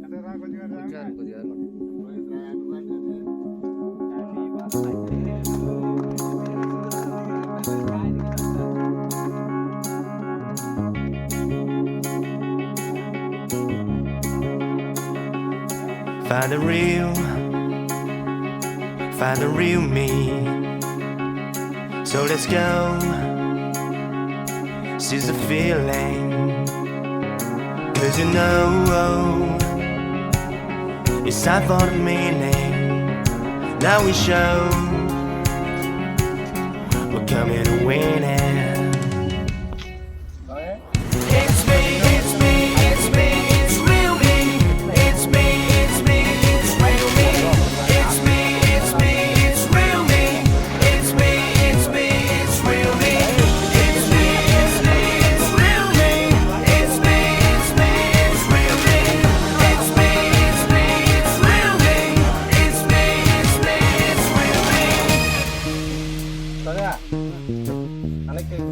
Find the real, find the real me. So let's go, seize the feeling. Cause you know oh, it's time for the meaning. Now we show we're coming to win it.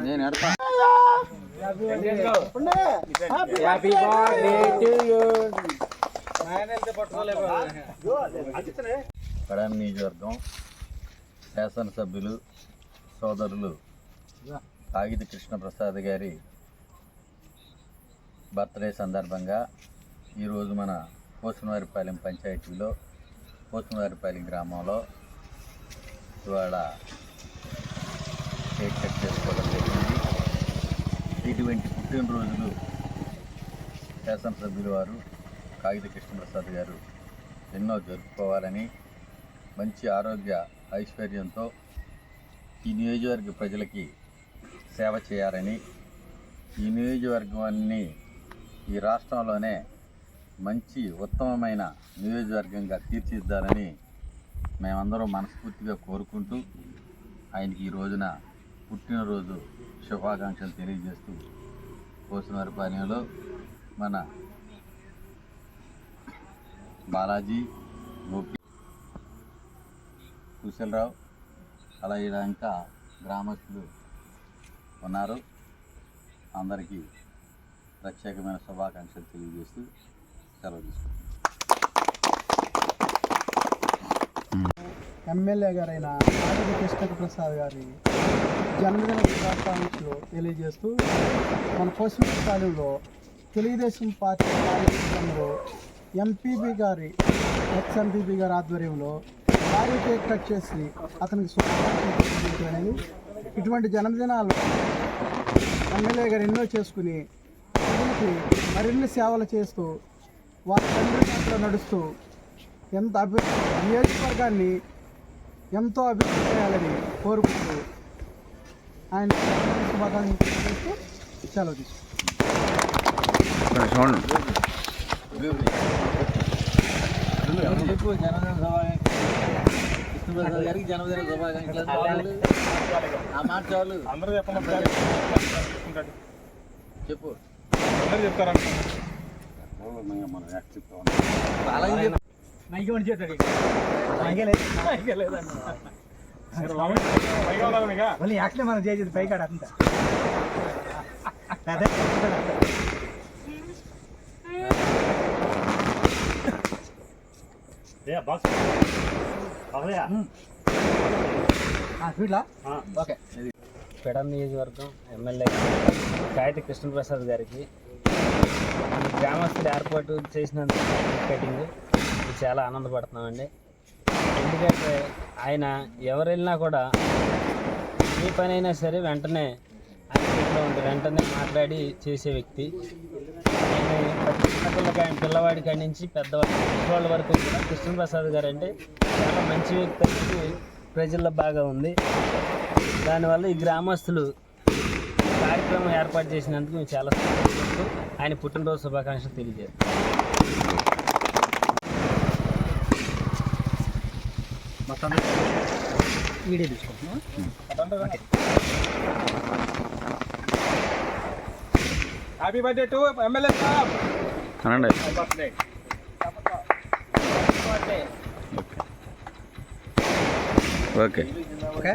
నేను ఎడతా. కడాని నియోజకవర్గం శాసనసభ్యులు సోదరులు కాగిత కృష్ణప్రసాద్ గారి birthday సందర్భంగా ఈరోజు మన పోసునవారిపాలెం పంచాయతీలో పోసునవారిపాలెం గ్రామంలో ఇవాళ కేక్ ఇటువంటి పుట్టినరోజులు శాసనసభ్యులు వారు కాగిత కృష్ణప్రసాద్ గారు ఎన్నో జరుపుకోవాలని మంచి ఆరోగ్య ఐశ్వర్యంతో ఈ నియోజకవర్గ ప్రజలకి సేవ చేయాలని ఈ నియోజకవర్గాన్ని ఈ రాష్ట్రంలోనే మంచి ఉత్తమమైన నియోజకవర్గంగా తీర్చిదిద్దాలని మేమందరం మనస్ఫూర్తిగా కోరుకుంటూ ఆయనకి ఈ రోజున పుట్టినరోజు శుభాకాంక్షలు తెలియజేస్తూ పోసినవారిపాలెంలో మన బాలాజీ గోపి కుశలరావు అలాగే ఇంకా గ్రామస్తులు ఉన్నారు. అందరికీ ప్రత్యేకమైన శుభాకాంక్షలు తెలియజేస్తూ సెలవు తీసుకుంటున్నాను ఎమ్మెల్యే గారైన ఆదిత్య కృష్ణ ప్రసాద్ గారి జన్మదిన శుభాకాంక్షలు తెలియజేస్తూ మన పశుపాలెంలో తెలుగుదేశం పార్టీ కార్యక్రమంలో ఎంపీపీ గారి ఎక్స్ ఎంపీపీ గారి ఆధ్వర్యంలో భారీ కేక్ కట్ చేసి అతనికి శుభాకాంక్షలు ఇటువంటి జన్మదినాలు ఎమ్మెల్యే గారు ఎన్నో చేసుకుని ప్రజలకి మరిన్ని సేవలు చేస్తూ వారి తండ్రి నడుస్తూ ఎంత అభివృద్ధి నియోజకవర్గాన్ని ఎంతో అభివృద్ధి చేయాలని కోరుకుంటున్నాను ఆయన శుభాకాంక్షలు చేస్తూ సెలవు జన్మదిన శుభాకాంక్షలు కృష్ణప్రసాద్ గారికి జన్మదిన శుభాకాంక్షలు ఆ మాట చాలు అందరూ చెప్పండి. చెప్పు అందరూ చెప్తారంట అలాగే చెప్పు. మళ్ళీ మనం చేసేది పైకాడ అంతా. ఓకే. పెడన్ నియోజకవర్గం ఎమ్మెల్యే కాగిత కృష్ణప్రసాద్ గారికి గ్రామస్తులు ఏర్పాటు చేసినందుకు కటింగ్. ఇది చాలా ఆనందపడుతున్నామండి. ఎందుకంటే ఆయన ఎవరు వెళ్ళినా కూడా ఏ పని అయినా సరే వెంటనే ఆయన ఉండి వెంటనే మాట్లాడి చేసే వ్యక్తి. ఆయన ఆయన పిల్లవాడి కాడి నుంచి పెద్దవాడి వాళ్ళ వరకు కూడా కృష్ణప్రసాద్ గారు అంటే చాలా మంచి వ్యక్తి అనేది ప్రజల్లో బాగా ఉంది. దానివల్ల ఈ గ్రామస్తులు కార్యక్రమం ఏర్పాటు చేసినందుకు మేము చాలా సంతోషిస్తూ ఆయన పుట్టినరోజు శుభాకాంక్షలు తెలియజేస్తాం మొత్తం వీడియో తీసుకుంటున్నాం. హ్యాపీ బర్త్డే టు ఎమ్మెల్యే సాబ్ అనండి. Birthday okay okay